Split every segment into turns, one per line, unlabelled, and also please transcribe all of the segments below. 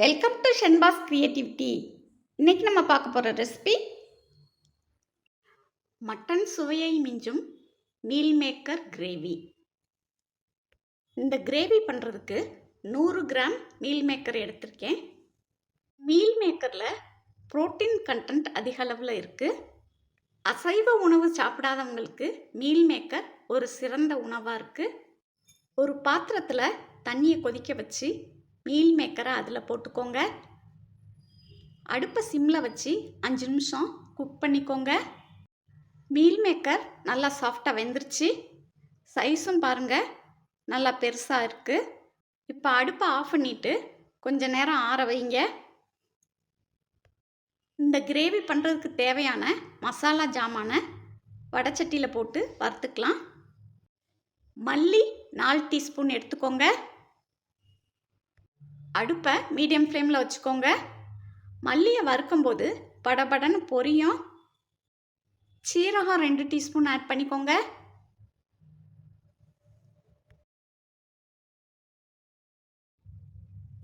Welcome to Shenba's creativity இன்னைக்கு நம்ம பார்க்க போகிற ரெசிபி மட்டன் சுவையை மிஞ்சும் மீல் மேக்கர் கிரேவி இந்த கிரேவி பண்ணுறதுக்கு நூறு கிராம் மீல் மேக்கர் எடுத்திருக்கேன். மீல் மேக்கரில் புரோட்டீன் கண்டென்ட் அதிக அளவில் இருக்குது அசைவ உணவு சாப்பிடாதவங்களுக்கு மீல் மேக்கர் ஒரு சிறந்த உணவாக இருக்குது ஒரு பாத்திரத்தில் தண்ணியை கொதிக்க வச்சு மீல் மேக்கரை அதில் போட்டுக்கோங்க. அடுப்பை சிம்மில் வச்சு அஞ்சு நிமிஷம் குக் பண்ணிக்கோங்க. மீல் மேக்கர் நல்லா சாஃப்டாக வெந்துருச்சு. சைஸும் பாருங்கள் நல்லா பெருசாக இருக்குது இப்போ அடுப்பை ஆஃப் பண்ணிவிட்டு கொஞ்ச நேரம் ஆற வைங்க. இந்த கிரேவி பண்ணுறதுக்கு தேவையான மசாலா ஜாமானை வடச்சட்டியில் போட்டு வறுத்துக்கலாம். மல்லி நாலு டீஸ்பூன் எடுத்துக்கோங்க. அடுப்பை மீடியம் ஃப்ளேமில் வச்சுக்கோங்க. மல்லியை வறுக்கும்போது படபடன்னு பொரியும். சீரகம் ரெண்டு டீஸ்பூன் ஆட் பண்ணிக்கோங்க.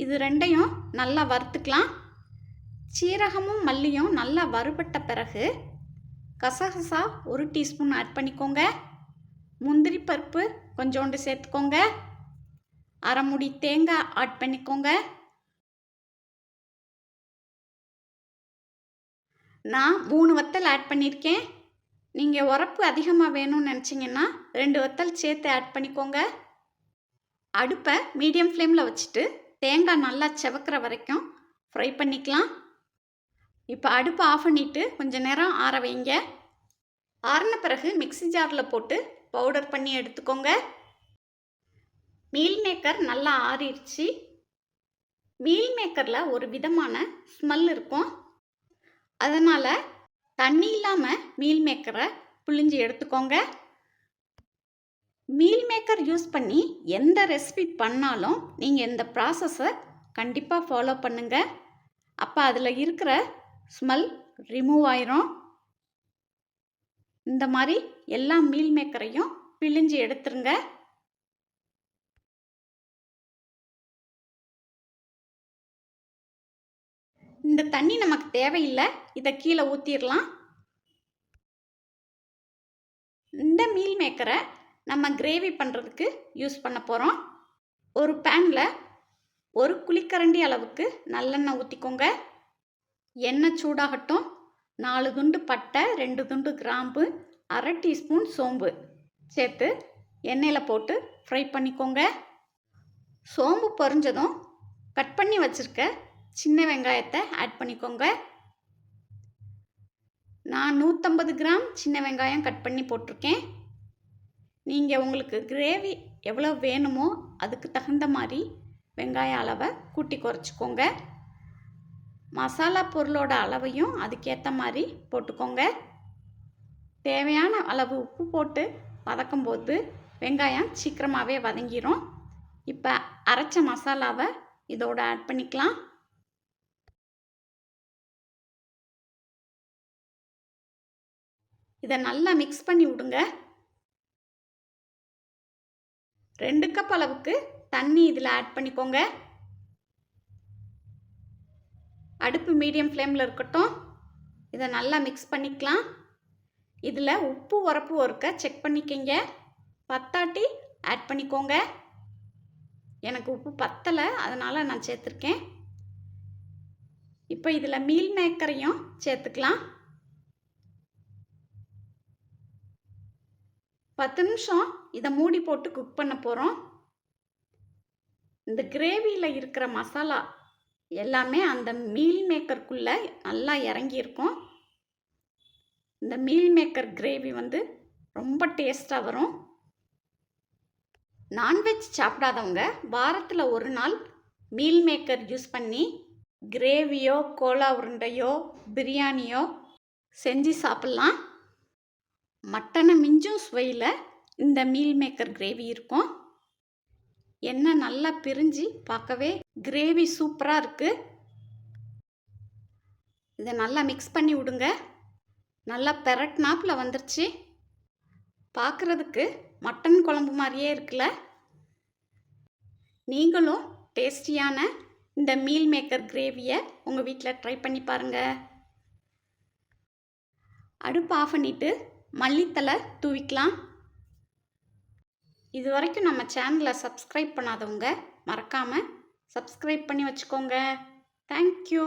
இது ரெண்டையும் நல்லா வறுத்துக்கலாம். சீரகமும் மல்லியும் நல்லா வறுபட்ட பிறகு கசகசா ஒரு டீஸ்பூன் ஆட் பண்ணிக்கோங்க. முந்திரி பருப்பு கொஞ்சோண்டு சேர்த்துக்கோங்க. அரைமுடி தேங்காய் ஆட் பண்ணிக்கோங்க. நான் மூணு வத்தல் ஆட் பண்ணியிருக்கேன் நீங்கள் உரப்பு அதிகமாக வேணும்னு நினச்சிங்கன்னா ரெண்டு வத்தல் சேர்த்து ஆட் பண்ணிக்கோங்க. அடுப்பை மீடியம் ஃப்ளேமில் வச்சுட்டு தேங்காய் நல்லா செவக்கிற வரைக்கும் ஃப்ரை பண்ணிக்கலாம். இப்போ அடுப்பை ஆஃப் பண்ணிவிட்டு கொஞ்சம் நேரம் ஆற வைங்க. ஆறின பிறகு மிக்ஸி ஜாரில் போட்டு பவுடர் பண்ணி எடுத்துக்கோங்க. மீல் மேக்கர் நல்லா ஆறிடுச்சு. மீல் மேக்கரில் ஒரு விதமான ஸ்மெல் இருக்கும். அதனால் தண்ணி இல்லாமல் மீல் மேக்கரை புழிஞ்சு எடுத்துக்கோங்க. மீல் மேக்கர் யூஸ் பண்ணி எந்த ரெசிபி பண்ணாலும் நீங்கள் இந்த ப்ராசஸை கண்டிப்பாக ஃபாலோ பண்ணுங்கள் அப்போ அதில் இருக்கிற ஸ்மெல் ரிமூவ் ஆயிரும். இந்த மாதிரி எல்லா மீல் மேக்கரையும் பிழிஞ்சு எடுத்துருங்க. இந்த தண்ணி நமக்கு தேவையில்லை இதை கீழே ஊற்றிடலாம் இந்த மீல் மேக்கரை நம்ம கிரேவி பண்ணுறதுக்கு யூஸ் பண்ண போகிறோம் ஒரு பேனில் ஒரு குழிக்கரண்டி அளவுக்கு நல்லெண்ணெய் ஊற்றிக்கோங்க எண்ணெய் சூடாகட்டும். நாலு துண்டு பட்டை ரெண்டு துண்டு கிராம்பு அரை டீஸ்பூன் சோம்பு சேர்த்து எண்ணெயில் போட்டு ஃப்ரை பண்ணிக்கோங்க. சோம்பு பொறிஞ்சதும் கட் பண்ணி வச்சுருக்க சின்ன வெங்காயத்தை ஆட் பண்ணிக்கோங்க. நான் நூற்றம்பது கிராம் சின்ன வெங்காயம் கட் பண்ணி போட்டிருக்கேன். நீங்கள் உங்களுக்கு கிரேவி எவ்வளோ வேணுமோ அதுக்கு தகுந்த மாதிரி வெங்காய அளவை கூட்டி குறைச்சிக்கோங்க. மசாலா பொருளோட அளவையும் அதுக்கேற்ற மாதிரி போட்டுக்கோங்க. தேவையான அளவு உப்பு போட்டு வதக்கும்போது வெங்காயம் சீக்கிரமாகவே வதங்கிரும். இப்போ அரைச்ச மசாலாவை இதோட ஆட் பண்ணிக்கலாம். இதை நல்லா மிக்ஸ் பண்ணி விடுங்க. ரெண்டு கப் அளவுக்கு தண்ணி இதில் ஆட் பண்ணிக்கோங்க. அடுப்பு மீடியம் ஃப்ளேமில் இருக்கட்டும். இதை நல்லா மிக்ஸ் பண்ணிக்கலாம். இதில் உப்பு உரப்பு ஒருக்க செக் பண்ணிக்கங்க. பத்தாட்டி ஆட் பண்ணிக்கோங்க. எனக்கு உப்பு பத்தலை அதனால் நான் சேர்த்துருக்கேன். இப்போ இதில் மீல் மேக்கரையும் சேர்த்துக்கலாம். பத்து நிமிஷம் இதை மூடி போட்டு குக் பண்ண போகிறோம் இந்த கிரேவியில் இருக்கிற மசாலா எல்லாமே அந்த மீல் மேக்கருக்குள்ளே நல்லா இறங்கியிருக்கும். இந்த மீல் மேக்கர் கிரேவி வந்து ரொம்ப டேஸ்ட்டாக வரும். நான்வெஜ் சாப்பிடாதவங்க வாரத்தில் ஒரு நாள் மீல் மேக்கர் யூஸ் பண்ணி கிரேவியோ கோலா உருண்டையோ பிரியாணியோ செஞ்சு சாப்பிட்லாம். மட்டனை மிஞ்சும் சுவையில் இந்த மீல் மேக்கர் கிரேவி இருக்கும். எண்ணெய் நல்லா பிரிஞ்சு பார்க்கவே கிரேவி சூப்பராக இருக்குது இதை நல்லா மிக்ஸ் பண்ணி விடுங்க. நல்லா பெரட்னாப்பில் வந்துருச்சு. பார்க்குறதுக்கு மட்டன் குழம்பு மாதிரியே இருக்குல்ல? நீங்களும் டேஸ்டியான இந்த மீல் மேக்கர் கிரேவியை உங்கள் வீட்டில் ட்ரை பண்ணி பாருங்கள் அடுப்பு ஆஃப் பண்ணிவிட்டு மல்லித்தலை தூவிக்கலாம். இது வரைக்கும் நம்ம சேனலை சப்ஸ்கிரைப் பண்ணாதவங்க மறக்காமல் சப்ஸ்கிரைப் பண்ணி வச்சுக்கோங்க. தேங்க்யூ